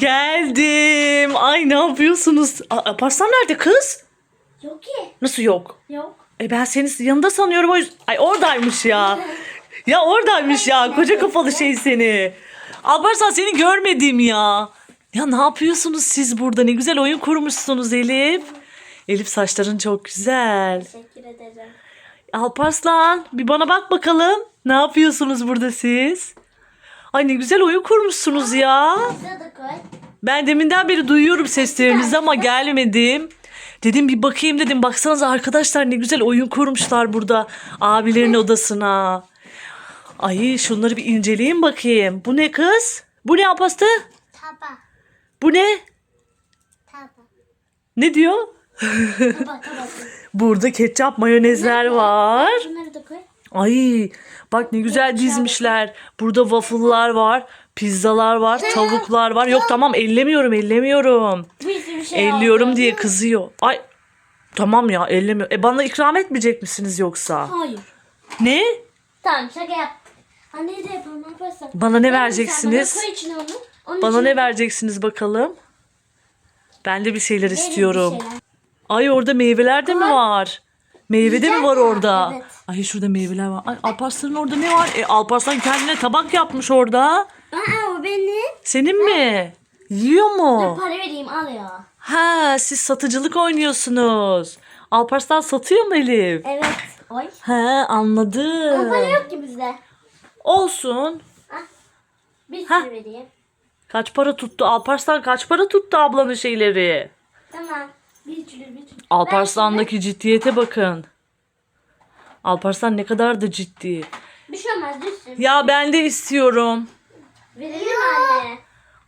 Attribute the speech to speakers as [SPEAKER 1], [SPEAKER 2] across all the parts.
[SPEAKER 1] Geldim. Ay ne yapıyorsunuz? Aa, Alparslan nerede kız?
[SPEAKER 2] Yok ki.
[SPEAKER 1] Nasıl yok?
[SPEAKER 2] Yok.
[SPEAKER 1] E ben seni yanında sanıyorum o yüzden. Ay oradaymış ya. Ya oradaymış ya. Koca kafalı şey seni. Alparslan seni görmedim ya. Ya ne yapıyorsunuz siz burada? Ne güzel oyun kurmuşsunuz Elif. Elif saçların çok güzel.
[SPEAKER 2] Teşekkür ederim.
[SPEAKER 1] Alparslan bir bana bak bakalım. Ne yapıyorsunuz burada siz? Ay ne güzel oyun kurmuşsunuz ya.
[SPEAKER 2] Bize de koy.
[SPEAKER 1] Ben deminden beri duyuyorum seslerinizi ama gelmedim. Dedim bir bakayım dedim. Baksanıza arkadaşlar ne güzel oyun kurmuşlar burada. Abilerin odasına. Ay şunları bir inceleyin bakayım. Bu ne kız? Bu ne apastı?
[SPEAKER 2] Taba.
[SPEAKER 1] Bu ne?
[SPEAKER 2] Taba.
[SPEAKER 1] Ne diyor?
[SPEAKER 2] Taba taba.
[SPEAKER 1] Burada ketçap mayonezler var.
[SPEAKER 2] Bunları da koy.
[SPEAKER 1] Ay bak ne güzel dizmişler. Burada waffle'lar var. Pizzalar var. Tavuklar var. Yok tamam ellemiyorum ellemiyorum.
[SPEAKER 2] Bir şey
[SPEAKER 1] Elliyorum diye kızıyor. Ay tamam ya ellemiyor. E bana ikram etmeyecek misiniz yoksa?
[SPEAKER 2] Hayır.
[SPEAKER 1] Ne?
[SPEAKER 2] Tamam şaka yap. Anne de yapalım ne yaparsan.
[SPEAKER 1] Bana ne vereceksiniz?
[SPEAKER 2] Bana koy içine onu. Onun
[SPEAKER 1] Bana
[SPEAKER 2] içine
[SPEAKER 1] ne vereceksiniz bakalım? Ben de bir şeyler
[SPEAKER 2] verin bir
[SPEAKER 1] istiyorum.
[SPEAKER 2] şeyler.
[SPEAKER 1] Ay orada meyveler de mi var? Meyve de mi var orada?
[SPEAKER 2] evet.
[SPEAKER 1] Ay şurada meyveler var. Ay Alparslan'ın orada ne var? E Alparslan kendine tabak yapmış orada.
[SPEAKER 2] Aa o benim.
[SPEAKER 1] Senin mi? Yiyor mu?
[SPEAKER 2] Dur para vereyim al ya.
[SPEAKER 1] Ha siz satıcılık oynuyorsunuz. Alparslan satıyor mu Elif?
[SPEAKER 2] Evet. Oy.
[SPEAKER 1] He anladım.
[SPEAKER 2] Ama para yok ki bizde.
[SPEAKER 1] Olsun.
[SPEAKER 2] Bir
[SPEAKER 1] Ha.
[SPEAKER 2] sürü vereyim.
[SPEAKER 1] Kaç para tuttu? Alparslan kaç para tuttu ablanın şeyleri?
[SPEAKER 2] Tamam. Bir sürü bir sürü.
[SPEAKER 1] Alparslan'daki ciddiyete bakın. Alparslan ne kadar da ciddi.
[SPEAKER 2] Bir şey olmaz sürü.
[SPEAKER 1] Ya ben de istiyorum.
[SPEAKER 2] Verelim anne.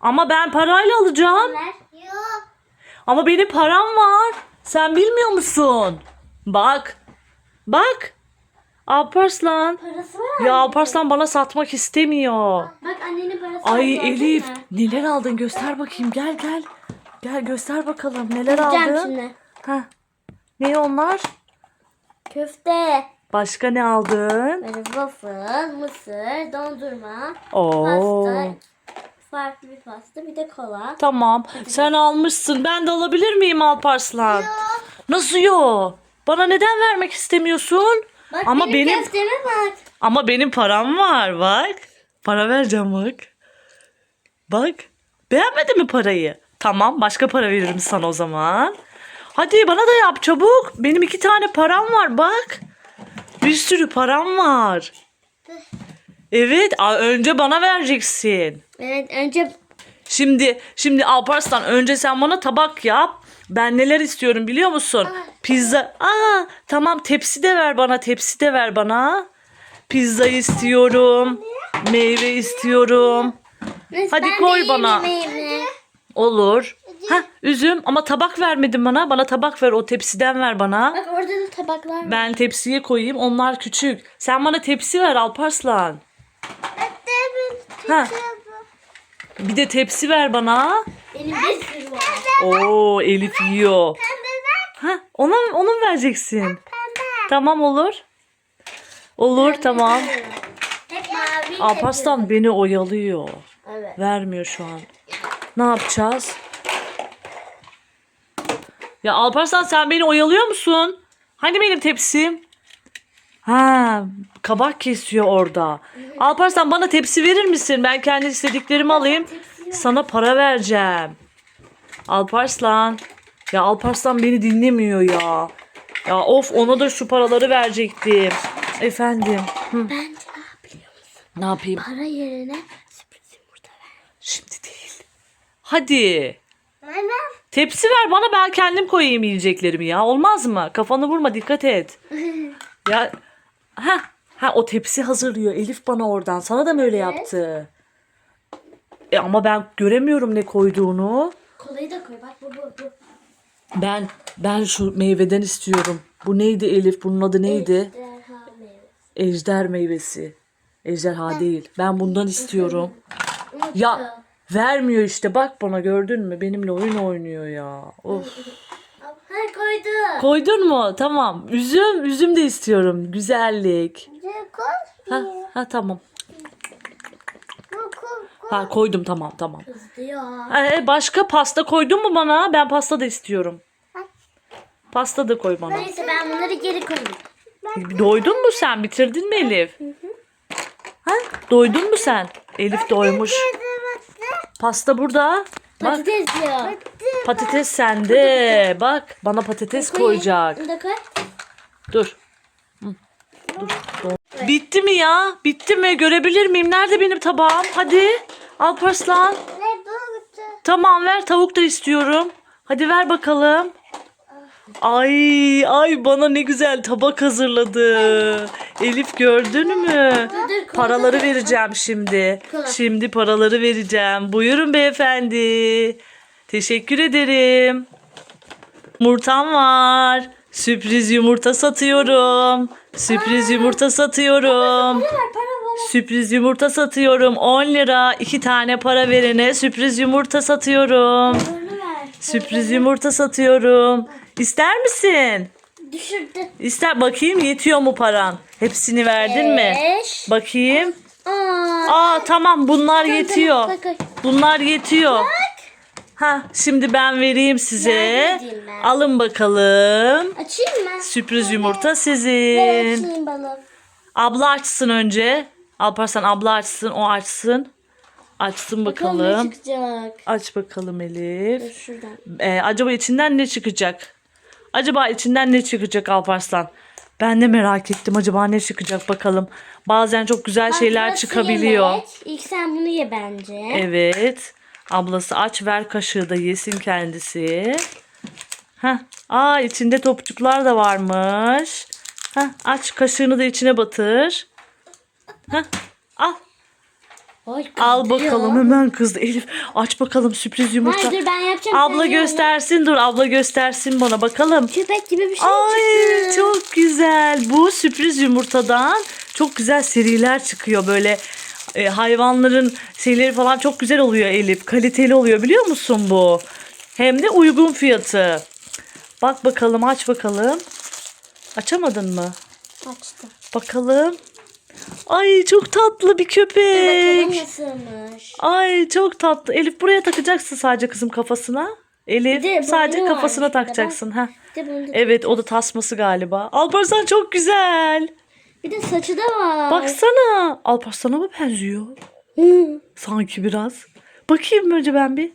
[SPEAKER 1] Ama ben parayla alacağım.
[SPEAKER 2] Ver. Yok.
[SPEAKER 1] Ama benim param var. Sen bilmiyor musun? Bak. Bak. Alparslan.
[SPEAKER 2] Parası var
[SPEAKER 1] Ya. Alparslan bana satmak istemiyor.
[SPEAKER 2] Bak annenin parası
[SPEAKER 1] Ay
[SPEAKER 2] var, gördün
[SPEAKER 1] Elif
[SPEAKER 2] mü?
[SPEAKER 1] neler aldın göster bakayım gel gel. Gel göster bakalım neler
[SPEAKER 2] Yiyeceğim
[SPEAKER 1] aldın.
[SPEAKER 2] şimdi.
[SPEAKER 1] Heh. Ne onlar?
[SPEAKER 2] Köfte.
[SPEAKER 1] Başka ne aldın?
[SPEAKER 2] Böyle waffle, mısır, dondurma,
[SPEAKER 1] Oo.
[SPEAKER 2] pasta. Farklı bir pasta. Bir de kola.
[SPEAKER 1] Tamam. Sen almışsın. Ben de alabilir miyim Alparslan? Nasıl yo? Bana neden vermek istemiyorsun?
[SPEAKER 2] Bak
[SPEAKER 1] Ama
[SPEAKER 2] benim,
[SPEAKER 1] benim
[SPEAKER 2] köfteme bak.
[SPEAKER 1] ama benim param var bak. Para vereceğim bak. Bak. Beğenmedin mi parayı? Tamam, başka para veririm sana o zaman. Hadi bana da yap çabuk. Benim iki tane param var bak. Bir sürü param var. Evet, önce bana vereceksin.
[SPEAKER 2] Evet önce
[SPEAKER 1] Şimdi şimdi Alparslan önce sen bana tabak yap. Ben neler istiyorum biliyor musun? Pizza. Aa tamam tepsi de ver bana tepsi de ver bana. Pizza istiyorum. Meyve istiyorum. Hadi koy bana. Olur. Ha üzüm ama tabak vermedin bana. Bana tabak ver o tepsiden ver bana.
[SPEAKER 2] Bak orada da tabaklar var.
[SPEAKER 1] Ben tepsiye koyayım. Onlar küçük. Sen bana tepsi ver Alparslan. Ha. Bir de tepsi ver bana.
[SPEAKER 2] Benim bir sürü var.
[SPEAKER 1] Oo Elif yiyor. Ha, ona mı vereceksin? Tamam olur. Olur tamam.
[SPEAKER 2] Hep mavi.
[SPEAKER 1] Alparslan beni oyalıyor.
[SPEAKER 2] Evet.
[SPEAKER 1] Vermiyor şu an. Ne yapacağız? Ya Alparslan sen beni oyalıyor musun? Hani benim tepsim? Ha, kabak kesiyor orada. Alparslan bana tepsi verir misin? Ben kendi istediklerimi alayım. Sana para vereceğim. Alparslan. Ya Alparslan beni dinlemiyor ya. Ya of ona da şu paraları verecektim. Efendim. Hı,
[SPEAKER 2] Bence ne musun?
[SPEAKER 1] ne yapayım?
[SPEAKER 2] Para yerine sürpriz yumurta ver.
[SPEAKER 1] Şimdi değil. Hadi.
[SPEAKER 2] Annem.
[SPEAKER 1] Tepsi ver bana ben kendim koyayım yiyeceklerimi ya. Olmaz mı? Kafanı vurma dikkat et. Ya ha ha o tepsi hazırlıyor Elif bana oradan. Sana da mı öyle yaptı? E ama ben göremiyorum ne koyduğunu.
[SPEAKER 2] Kolayı da koy. Bak bu bu bu.
[SPEAKER 1] Ben ben şu meyveden istiyorum. Bu neydi Elif? Bunun adı neydi?
[SPEAKER 2] Ejderha meyvesi.
[SPEAKER 1] Ejder meyvesi. Ejderha değil. Ben bundan istiyorum. Ya vermiyor işte. Bak bana gördün mü? Benimle oyun oynuyor ya. Of.
[SPEAKER 2] Ha koydu.
[SPEAKER 1] Koydun mu? Tamam. Üzüm, üzüm de istiyorum. Güzellik.
[SPEAKER 2] Koy.
[SPEAKER 1] Ha, ha tamam. Ha koydum tamam tamam.
[SPEAKER 2] Kızdı ya.
[SPEAKER 1] Ee, başka pasta koydun mu bana? Ben pasta da istiyorum. Pasta da koy bana.
[SPEAKER 2] Neyse ben bunları geri koydum.
[SPEAKER 1] Doydun mu sen? Bitirdin mi Elif? Ha? Doydun mu sen? Elif doymuş. Pasta burada. Bak
[SPEAKER 2] Patates ya.
[SPEAKER 1] patates sende. Bak bana patates koyacak. Dur. Hı. Dur. Dur. Bitti mi ya? Bitti mi? Görebilir miyim? Nerede benim tabağım? Hadi. Alparslan. Tamam ver tavuk da istiyorum. Hadi ver bakalım. Ay ay bana ne güzel tabak hazırladı. Elif gördün mü? Paraları vereceğim şimdi. Şimdi paraları vereceğim. Buyurun beyefendi. Teşekkür ederim. Yumurtam var. Sürpriz yumurta satıyorum. Sürpriz yumurta satıyorum. Sürpriz yumurta satıyorum. 10 lira. 2 tane para verene sürpriz yumurta satıyorum. Sürpriz yumurta satıyorum. İster misin?
[SPEAKER 2] Düşürdü.
[SPEAKER 1] İster bakayım yetiyor mu paran? Hepsini verdin mi?
[SPEAKER 2] Beş.
[SPEAKER 1] Bakayım.
[SPEAKER 2] Aa.
[SPEAKER 1] Aa tamam bunlar
[SPEAKER 2] Tamam,
[SPEAKER 1] yetiyor.
[SPEAKER 2] tamam, koy, koy.
[SPEAKER 1] Bunlar yetiyor. Ha şimdi ben vereyim size.
[SPEAKER 2] Ben.
[SPEAKER 1] Alın bakalım.
[SPEAKER 2] Açayım mı?
[SPEAKER 1] Sürpriz yumurta
[SPEAKER 2] Ver
[SPEAKER 1] sizin.
[SPEAKER 2] açayım balım.
[SPEAKER 1] Abla açsın önce. Alparslan abla açsın, o açsın. Açsın
[SPEAKER 2] Bakalım ne
[SPEAKER 1] bakalım.
[SPEAKER 2] çıkacak.
[SPEAKER 1] Aç bakalım Elif.
[SPEAKER 2] Şuradan.
[SPEAKER 1] Ee, acaba içinden ne çıkacak? Acaba içinden ne çıkacak Alparslan? Ben de merak ettim. Acaba ne çıkacak bakalım. Bazen çok güzel şeyler
[SPEAKER 2] burası
[SPEAKER 1] çıkabiliyor.
[SPEAKER 2] yemek. İlk sen bunu ye bence.
[SPEAKER 1] Evet. Ablası aç ver kaşığı da yesin kendisi. Heh. Aa içinde topçuklar da varmış. Heh, aç kaşığını da içine batır. Heh, al.
[SPEAKER 2] Ay,
[SPEAKER 1] Al bakalım hemen kızdı Elif. Aç bakalım sürpriz yumurta.
[SPEAKER 2] Hayır dur ben yapacağım.
[SPEAKER 1] Abla
[SPEAKER 2] sen onu.
[SPEAKER 1] göstersin dur abla göstersin bana bakalım.
[SPEAKER 2] Köpek gibi bir şey
[SPEAKER 1] Ay
[SPEAKER 2] çıktı.
[SPEAKER 1] çok güzel. Bu sürpriz yumurtadan çok güzel seriler çıkıyor. Böyle e, hayvanların şeyleri falan çok güzel oluyor Elif. Kaliteli oluyor biliyor musun bu? Hem de uygun fiyatı. Bak bakalım aç bakalım. Açamadın mı?
[SPEAKER 2] Açtım.
[SPEAKER 1] Bakalım. Ay çok tatlı bir
[SPEAKER 2] Bakalım
[SPEAKER 1] köpek.
[SPEAKER 2] nasılmış.
[SPEAKER 1] Ay çok tatlı. Elif buraya takacaksın sadece kızım kafasına. Elif
[SPEAKER 2] de
[SPEAKER 1] sadece
[SPEAKER 2] var
[SPEAKER 1] kafasına
[SPEAKER 2] şurada,
[SPEAKER 1] takacaksın. ha. Evet o da tasması galiba. Alparslan çok güzel.
[SPEAKER 2] bir de saçı da var.
[SPEAKER 1] Baksana. Alparslan'a mı benziyor?
[SPEAKER 2] Hı.
[SPEAKER 1] Sanki biraz. Bakayım önce ben bir.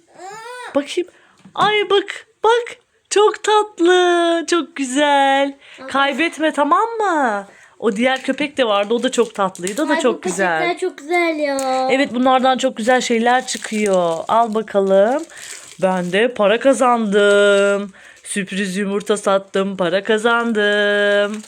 [SPEAKER 1] Bakayım. Ay bak bak. Çok tatlı. Çok güzel. Kaybetme tamam mı? O diğer köpek de vardı. O da çok tatlıydı. O da
[SPEAKER 2] Ay, bu
[SPEAKER 1] çok güzel.
[SPEAKER 2] paçetler çok güzel ya.
[SPEAKER 1] Evet bunlardan çok güzel şeyler çıkıyor. Al bakalım. Ben de para kazandım. Sürpriz yumurta sattım, para kazandım.